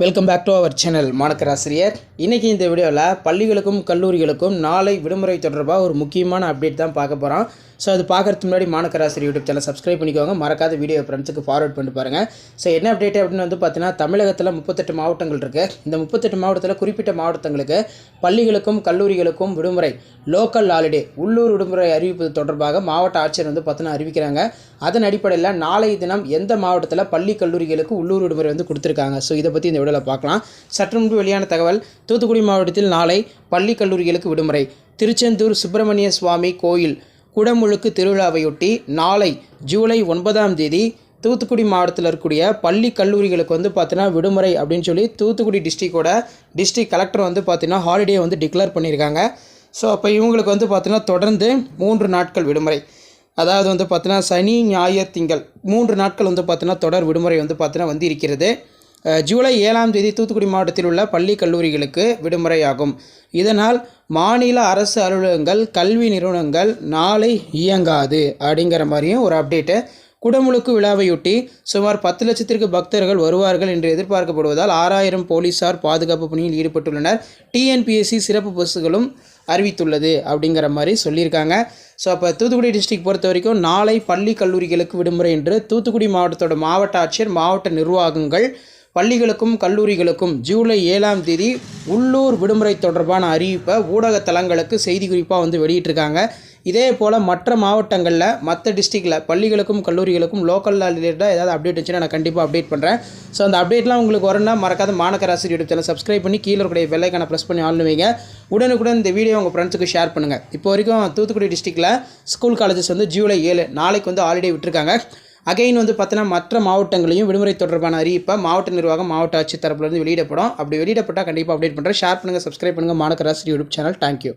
welcome back to our channel மாணக்கராசிரியர் இன்றைக்கி இந்த வீடியோவில் பள்ளிகளுக்கும் கல்லூரிகளுக்கும் நாளை விடுமுறை தொடர்பாக ஒரு முக்கியமான அப்டேட் தான் பார்க்க போகிறோம் ஸோ அது பார்க்கறதுக்கு முன்னாடி மாணக்கராசிரியர் யூடியூப் சேனல் சப்ஸ்கிரைப் பண்ணிக்கோங்க. மறக்காத வீடியோ ஃப்ரெண்ட்ஸுக்கு ஃபார்வர்ட் பண்ணி பாருங்கள் ஸோ என்ன அப்டேட் அப்படின்னு வந்து பார்த்தீங்கன்னா தமிழகத்தில் முப்பத்தெட்டு மாவட்டங்கள் இருக்குது இந்த முப்பத்தெட்டு மாவட்டத்தில் குறிப்பிட்ட மாவட்டங்களுக்கு பள்ளிகளுக்கும் கல்லூரிகளுக்கும் விடுமுறை லோக்கல் ஹாலிடே உள்ளூர் விடுமுறை அறிவிப்பது தொடர்பாக மாவட்ட ஆட்சியர் வந்து பார்த்தீங்கன்னா அறிவிக்கிறாங்க. அதன் அடிப்படையில் நாளைய தினம் எந்த மாவட்டத்தில் பள்ளி கல்லூரிகளுக்கு உள்ளூர் விடுமுறை வந்து கொடுத்துருக்காங்க? ஸோ இதை பற்றி இந்த விடலை பார்க்கலாம். சற்று முன்பு வெளியான தகவல் தூத்துக்குடி மாவட்டத்தில் நாளை பள்ளி கல்லூரிகளுக்கு விடுமுறை. திருச்செந்தூர் சுப்பிரமணிய சுவாமி கோயில் குடமுழுக்கு திருவிழாவையொட்டி நாளை ஜூலை ஒன்பதாம் தேதி தூத்துக்குடி மாவட்டத்தில் இருக்கக்கூடிய பள்ளி கல்லூரிகளுக்கு வந்து பார்த்தீங்கன்னா விடுமுறை அப்படின்னு சொல்லி தூத்துக்குடி டிஸ்ட்ரிக்டோட டிஸ்ட்ரிக் கலெக்டர் வந்து பார்த்தீங்கன்னா ஹாலிடே வந்து டிக்ளேர் பண்ணியிருக்காங்க. ஸோ அப்போ இவங்களுக்கு வந்து பார்த்தீங்கன்னா தொடர்ந்து மூன்று நாட்கள் விடுமுறை. அதாவது வந்து பார்த்தீங்கன்னா சனி ஞாயிறு திங்கள் மூன்று நாட்கள் வந்து பார்த்தீங்கன்னா தொடர் விடுமுறை வந்து பார்த்தீங்கன்னா வந்து இருக்கிறது ஜூலை ஏழாம் தேதி தூத்துக்குடி மாவட்டத்தில் உள்ள பள்ளி கல்லூரிகளுக்கு விடுமுறையாகும். இதனால் மாநில அரசு அலுவலகங்கள் கல்வி நிறுவனங்கள் நாளை இயங்காது அப்படிங்கிற மாதிரியும் ஒரு அப்டேட்டு குடமுழுக்கு விழாவையொட்டி சுமார் பத்து லட்சத்திற்கு பக்தர்கள் வருவார்கள் என்று எதிர்பார்க்கப்படுவதால் ஆறாயிரம் போலீசார் பாதுகாப்பு பணியில் ஈடுபட்டுள்ளனர். டிஎன்பிஎஸ்சி சிறப்பு பஸ்ஸுகளும் அறிவித்துள்ளது அப்படிங்கிற மாதிரி சொல்லியிருக்காங்க. ஸோ அப்போ தூத்துக்குடி டிஸ்ட்ரிக்ட் பொறுத்த வரைக்கும் நாளை பள்ளி கல்லூரிகளுக்கு விடுமுறை என்று தூத்துக்குடி மாவட்டத்தோட மாவட்ட ஆட்சியர் மாவட்ட நிர்வாகங்கள் பள்ளிகளுக்கும் கல்லூரிகளுக்கும் ஜூலை ஏழாம் தேதி உள்ளூர் விடுமுறை தொடர்பான அறிவிப்பை ஊடக தளங்களுக்கு செய்தி குறிப்பாக வந்து வெளியிட்டிருக்காங்க. இதே போல் மற்ற மாவட்டங்களில் மற்ற டிஸ்ட்ரிக்டில் பள்ளிகளுக்கும் கல்லூரிகளுக்கும் லோக்கல் ரிலேட்டடாக ஏதாவது அப்டேட் இருந்துச்சுன்னா நான் கண்டிப்பாக அப்டேட் பண்ணுறேன் ஸோ அந்த அப்டேட்லாம் உங்களுக்கு வரணும்னா மறக்காத மாநகராசி யூடியூப் சேனல் சப்ஸ்கிரைப் பண்ணி கீழே இருக்கிற வெள்ளைக்கான ப்ரெஸ் பண்ணி ஆளுவீங்க வைங்க. உடனுக்குடன் இந்த வீடியோ உங்கள் ஃப்ரெண்ட்ஸுக்கு ஷேர் பண்ணுங்கள் இப்போ வரைக்கும் தூத்துக்குடி டிஸ்ட்ரிக்டில் ஸ்கூல் காலேஜஸ் வந்து ஜூலை ஏழு நாளைக்கு வந்து ஹாலிடே விட்டுருக்காங்க. அகைன் வந்து பார்த்தீங்கன்னா மற்ற மாவட்டங்களையும் விடுமுறை தொடர்பான அறிவிப்பை மாவட்ட நிர்வாகம் மாவட்ட ஆட்சித் தரப்புலேருந்து வெளியிடப்படும். அப்படி வெளியிடப்பட்டால் கண்டிப்பாக அப்டேட் பண்ணுறேன் ஷேர் பண்ணுங்கள் சப்ஸ்கிரைப் பண்ணுங்கள் மாநகராசி யூடியூப் சேனல் தேங்க்யூ